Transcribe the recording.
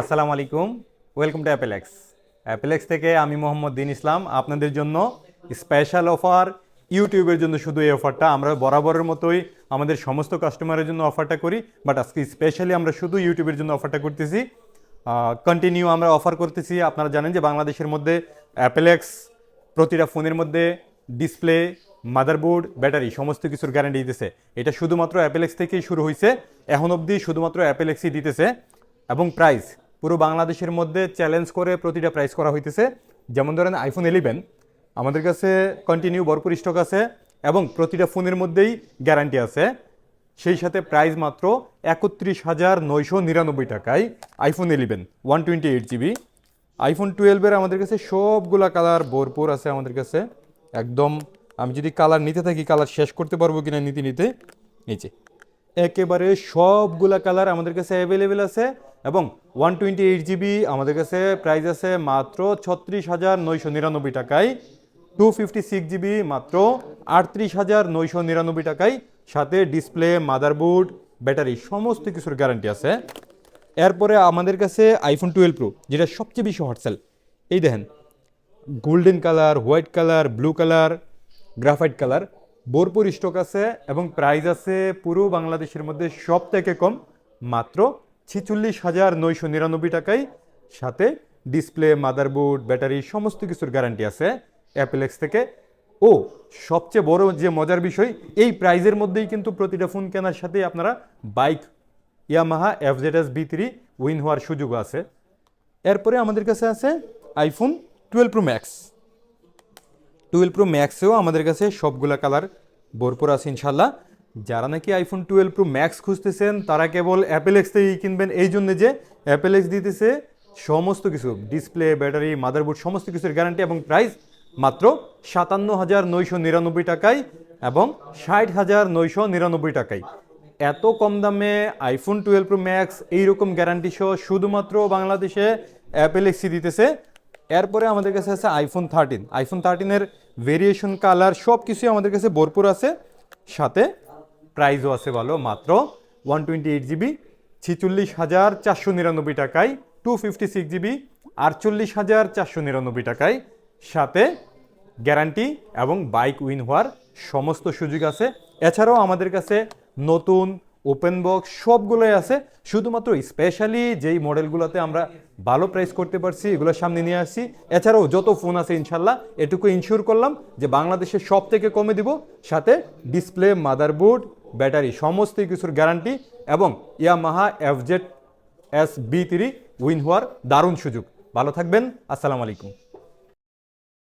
আসসালামু আলাইকুম। Welcome to অ্যাপেলেক্স অ্যাপেলেক্স থেকে আমি মোহাম্মদ দিন ইসলাম। আপনাদের জন্য স্পেশাল অফার ইউটিউবের জন্য শুধু এই অফারটা আমরা বরাবরের মতোই আমাদের সমস্ত কাস্টমারের জন্য অফারটা করি বাট আজকে স্পেশালি আমরা শুধু ইউটিউবের জন্য অফারটা করতেছি। কন্টিনিউ আমরা অফার করতেছি। আপনারা জানেন যে বাংলাদেশের মধ্যে অ্যাপেলেক্স প্রতিটা ফোনের মধ্যে ডিসপ্লে মাদারবোর্ড ব্যাটারি সমস্ত কিছুর গ্যারান্টি দিতেছে। এটা শুধুমাত্র অ্যাপেলেক্স থেকেই শুরু হয়েছে এখন অবধি শুধুমাত্র অ্যাপেলেক্সই দিতেছে। এবং প্রাইস পুরো বাংলাদেশের মধ্যে চ্যালেঞ্জ করে প্রতিটা প্রাইস করা হইতেছে। যেমন ধরেন আইফোন ইলেভেন আমাদের কাছে কন্টিনিউ ভরপুর স্টক আছে এবং প্রতিটা ফোনের মধ্যেই গ্যারান্টি আছে। সেই সাথে প্রাইস মাত্র একত্রিশ হাজার নয়শো নিরানব্বই টাকায় iPhone eleven one twenty eight GB iPhone টুয়েলভের আমাদের কাছে সবগুলা কালার ভরপুর আছে আমাদের কাছে। একদম আমি যদি কালার নিতে থাকি কালার শেষ করতে পারব কিনা নিতে নিতে, নিচে। একেবারে সবগুলা কালার আমাদের কাছে অ্যাভেলেবেল আছে। এবং ওয়ান টোয়েন্টি এইট জিবি আমাদের কাছে প্রাইস আছে মাত্র ছত্রিশ হাজার নয়শো নিরানব্বই টাকায় টু ফিফটি সিক্স জিবি মাত্র আটত্রিশ হাজার নয়শো নিরানব্বই টাকায়, সাথে ডিসপ্লে মাদারবোর্ড ব্যাটারি সমস্ত কিছুর গ্যারান্টি আছে। এরপরে আমাদের কাছে আইফোন টুয়েলভ প্রো যেটা সবচেয়ে বেশি হটসেল এই দেখেন golden colour white colour blue colour graphite colour ভরপুর স্টক আছে এবং প্রাইস আছে পুরো বাংলাদেশের মধ্যে সব থেকে কম, মাত্র ছিচল্লিশ হাজার নয়শো নিরানব্বই টাকায় সাথে ডিসপ্লে, মাদারবোর্ড, ব্যাটারি, সমস্ত কিছুর গ্যারান্টি আছে অ্যাপেলেক্স থেকে। ও, সবচেয়ে বড় যে মজার বিষয়, এই প্রাইজের মধ্যেই কিন্তু প্রতিটা ফোন কেনার সাথে আপনারা bike Yamaha FZ V three win হওয়ার সুযোগ আছে। এরপরে আমাদের কাছে আছে iPhone twelve Pro Max twelve Pro ম্যাক্সেও আমাদের কাছে সবগুলা কালার ভরপুর আছে ইনশাল্লাহ যারা নাকি আইফোন টুয়েলভ প্রো ম্যাক্স খুঁজতেছেন, তারা কেবল অ্যাপেলেক্স থেকেই কিনবেন। এই জন্য যে অ্যাপেল এক্স দিতেছে সমস্ত কিছু ডিসপ্লে ব্যাটারি মাদারবোর্ড সমস্ত কিছুর গ্যারান্টি এবং প্রাইস মাত্র সাতান্ন হাজার নয়শো নিরানব্বই টাকায় এবং ষাট হাজার নয়শো নিরানব্বই টাকায়। এত কম দামে আইফোন টুয়েলভ প্রো ম্যাক্স এইরকম গ্যারান্টি সহ শুধুমাত্র বাংলাদেশে অ্যাপেল এক্সি দিতেছে। এরপরে আমাদের কাছে আছে আইফোন থার্টিন আইফোন থার্টিনের ভেরিয়েশন কালার সব কিছুই আমাদের কাছে ভরপুর আছে। সাথে প্রাইসও আছে ভালো মাত্র ওয়ান টোয়েন্টি এইট জিবি ছিচল্লিশ হাজার চারশো নিরানব্বই টাকায় টু ফিফটি সিক্স জিবি আটচল্লিশ হাজার চারশো নিরানব্বই টাকায়। সাথে গ্যারান্টি এবং বাইক উইন হওয়ার সমস্ত সুযোগ আছে। এছাড়াও আমাদের কাছে নতুন, ওপেন বক্স সবগুলোই আছে। শুধুমাত্র স্পেশালি যেই মডেলগুলোতে আমরা ভালো প্রাইস করতে পারছি এগুলো সামনে নিয়ে আসছি। এছাড়াও যত ফোন আছে ইনশাল্লাহ এটুকু ইনশিওর করলাম যে বাংলাদেশে সব থেকে কমে দিব। সাথে ডিসপ্লে মাদারবোর্ড ব্যাটারি, সমস্ত কিছুর গ্যারান্টি এবং Yamaha FZ S V three win হওয়ার দারুণ সুযোগ। ভালো থাকবেন, আসসালামু আলাইকুম।